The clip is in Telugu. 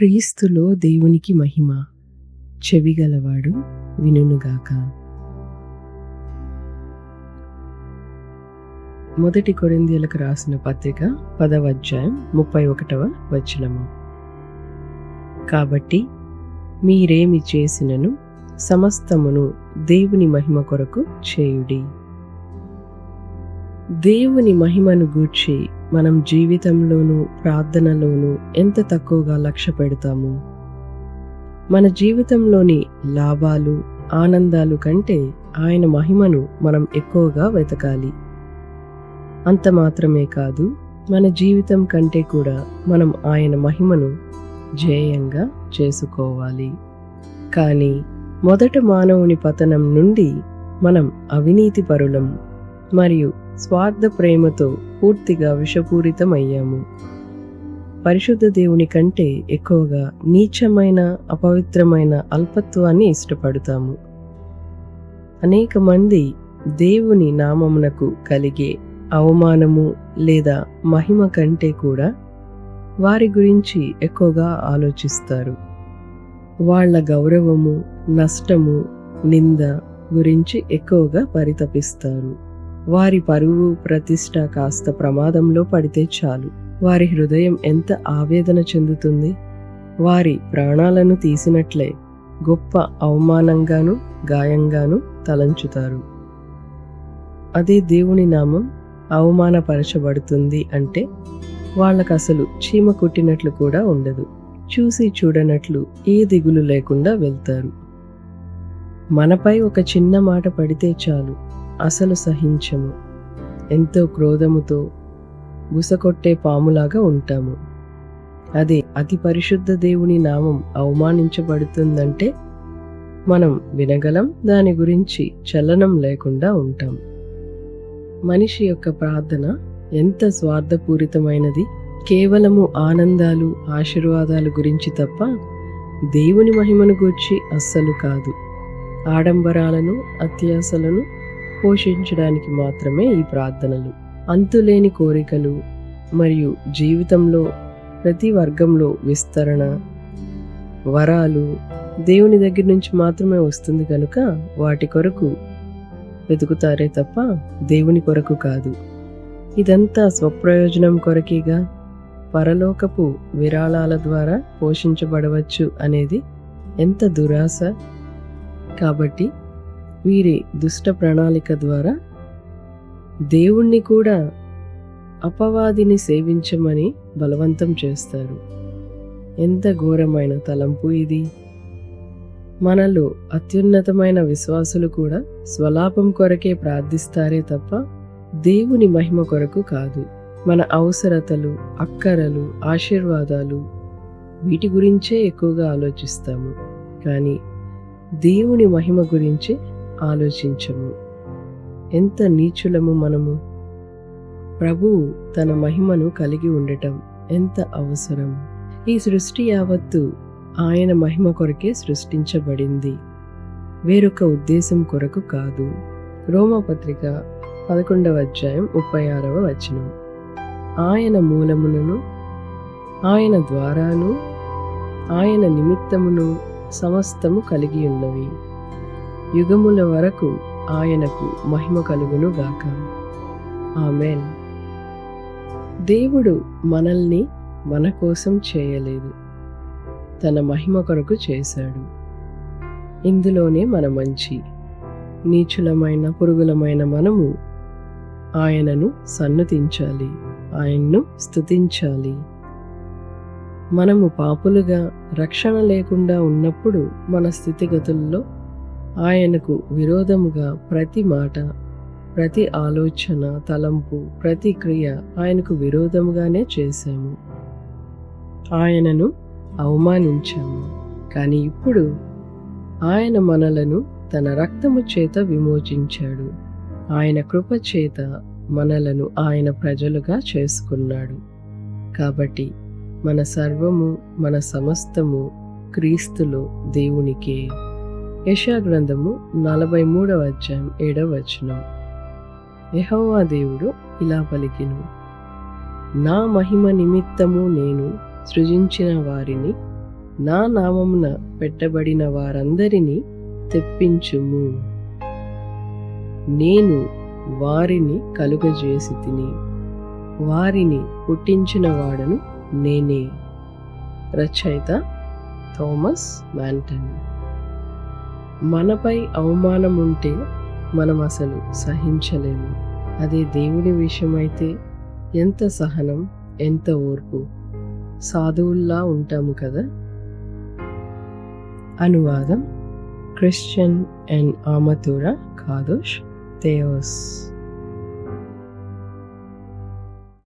క్రీస్తులో దేవునికి మహిమ. చెవిగలవాడు వినుగాక మొదటి కొరిందీలకు రాసిన పత్రిక పదవ అధ్యాయం ముప్పై ఒకటవ వచనము. కాబట్టి మీరేమి చేసినను సమస్తమును దేవుని మహిమ కొరకు చేయుడి. దేవుని మహిమను గూర్చి మనం జీవితంలోనూ ప్రార్థనలోనూ ఎంత తక్కువగా లక్ష్య పెడతాము? మన జీవితంలోని లాభాలు ఆనందాలు కంటే ఆయన మహిమను మనం ఎక్కువగా వెతకాలి. అంత మాత్రమే కాదు మన జీవితం కంటే కూడా మనం ఆయన మహిమను జేయంగా చేసుకోవాలి. కానీ మొదట మానవుని పతనం నుండి మనం అవినీతి పరులం. మరియు స్వార్థ ప్రేమతో పూర్తిగా విషపూరితమయ్యాము. పరిశుద్ధ దేవుని కంటే ఎక్కువగా నీచమైన అపవిత్రమైన అల్పత్వాన్ని ఇష్టపడతాము. అనేక మంది దేవుని నామమునకు కలిగే అవమానము లేదా మహిమ కంటే కూడా వారి గురించి ఎక్కువగా ఆలోచిస్తారు. వాళ్ళ గౌరవము నష్టము నింద గురించి ఎక్కువగా పరితపిస్తారు. వారి పరువు ప్రతిష్ట కాస్త ప్రమాదంలో పడితే చాలు. వారి హృదయం ఎంత ఆవేదన చెందుతుంది. వారి ప్రాణాలను తీసినట్లే గొప్ప అవమానంగాను గాయంగాను తలంచుతారు. అదే దేవుని నామం అవమానపరచబడుతుంది అంటే వాళ్ళకు అసలు చీమ కుట్టినట్లు కూడా ఉండదు. చూసి చూడనట్లు ఏ దిగులు లేకుండా వెళ్తారు. మనపై ఒక చిన్న మాట పడితే చాలు. అసలు సహించము. ఎంతో క్రోధముతో బుసకొట్టే పాములాగా ఉంటాము. అదే అతి పరిశుద్ధ దేవుని నామం అవమానించబడుతుందంటే మనం వినగలం దాని గురించి చలనం లేకుండా ఉంటాం. మనిషి యొక్క ప్రార్థన ఎంత స్వార్థపూరితమైనది. కేవలము ఆనందాలు ఆశీర్వాదాలు గురించి తప్ప దేవుని మహిమను గూర్చి అస్సలు కాదు. ఆడంబరాలను అత్యాసలను పోషించడానికి మాత్రమే ఈ ప్రార్థనలు. అంతులేని కోరికలు మరియు జీవితంలో ప్రతి వర్గంలో విస్తరణ వరాలు దేవుని దగ్గర నుంచి మాత్రమే వస్తుంది కనుక వాటి కొరకు వెతుకుతారే తప్ప దేవుని కొరకు కాదు. ఇదంతా స్వప్రయోజనం కొరకేగా పరలోకపు విరాళాల ద్వారా పోషించబడవచ్చు అనేది ఎంత దురాశ. కాబట్టి వీరి దుష్ట ప్రణాళిక ద్వారా దేవుణ్ణి కూడా అపవాదిని సేవించమని బలవంతం చేస్తారు. ఎంత ఘోరమైన తలంపు ఇది. మనలో అత్యున్నతమైన విశ్వాసులు కూడా స్వలాపం కొరకే ప్రార్థిస్తారే తప్ప దేవుని మహిమ కొరకు కాదు. మన అవసరతలు అక్కరలు ఆశీర్వాదాలు వీటి గురించే ఎక్కువగా ఆలోచిస్తాము. కానీ దేవుని మహిమ గురించి ఆలోచించము. ఎంత నీచులము మనము. ప్రభు తన మహిమను కలిగి ఉండటం ఎంత అవసరం. ఈ సృష్టి యావత్తు ఆయన మహిమ కొరకే సృష్టించబడింది. వేరొక ఉద్దేశం కొరకు కాదు. రోమపత్రిక పదకొండవ అధ్యాయం ముప్పై ఆరవ వచనం. ఆయన మూలములను ఆయన ద్వారాను ఆయన నిమిత్తమును సమస్తము కలిగి ఉన్నవి. యుగముల వరకు ఆయనకు మహిమ కలుగును గాక ఆమెన్. దేవుడు మనల్ని మన కోసం చేయలేదు. తన మహిమ కొరకు చేశాడు. ఇందులోనే మన మంచి. నీచులమైన పురుగులమైన మనము ఆయనను సన్నతించాలి. ఆయన్ను స్థుతించాలి మనము పాపులుగా రక్షణ లేకుండా ఉన్నప్పుడు మన స్థితిగతుల్లో ఆయనకు విరోధముగా ప్రతి మాట ప్రతి ఆలోచన తలంపు ప్రతి క్రియ ఆయనకు విరోధముగానే చేశాము. ఆయనను అవమానించాము. కానీ ఇప్పుడు ఆయన మనలను తన రక్తము చేత విమోచించాడు. ఆయన కృప చేత మనలను ఆయన ప్రజలుగా చేసుకున్నాడు. కాబట్టి మన సర్వము మన సమస్తము క్రీస్తులో దేవునికే. యశా గ్రంథము నలభై మూడవ అధ్యాయం ఏడవ వచనం. యహోవా దేవుడు ఇలా పలికిను నా మహిమ నిమిత్తము నేను సృజించిన వారిని నా నామమున పెట్టబడిన వారందరినీ తెప్పించుము. నేను వారిని కలుగజేసి తిని వారిని పుట్టించిన వాడను నేనే. రచయిత థామస్ మ్యాంటన్ మనపై అవమానం ఉంటే మనం అసలు సహించలేము. అదే దేవుడి విషయమైతే ఎంత సహనం ఎంత ఓర్పు. సాధువుల్లా ఉంటాము కదా? అనువాదం క్రిస్టియన్ అండ్ ఆమతుర కాదోష్ తేయోస్.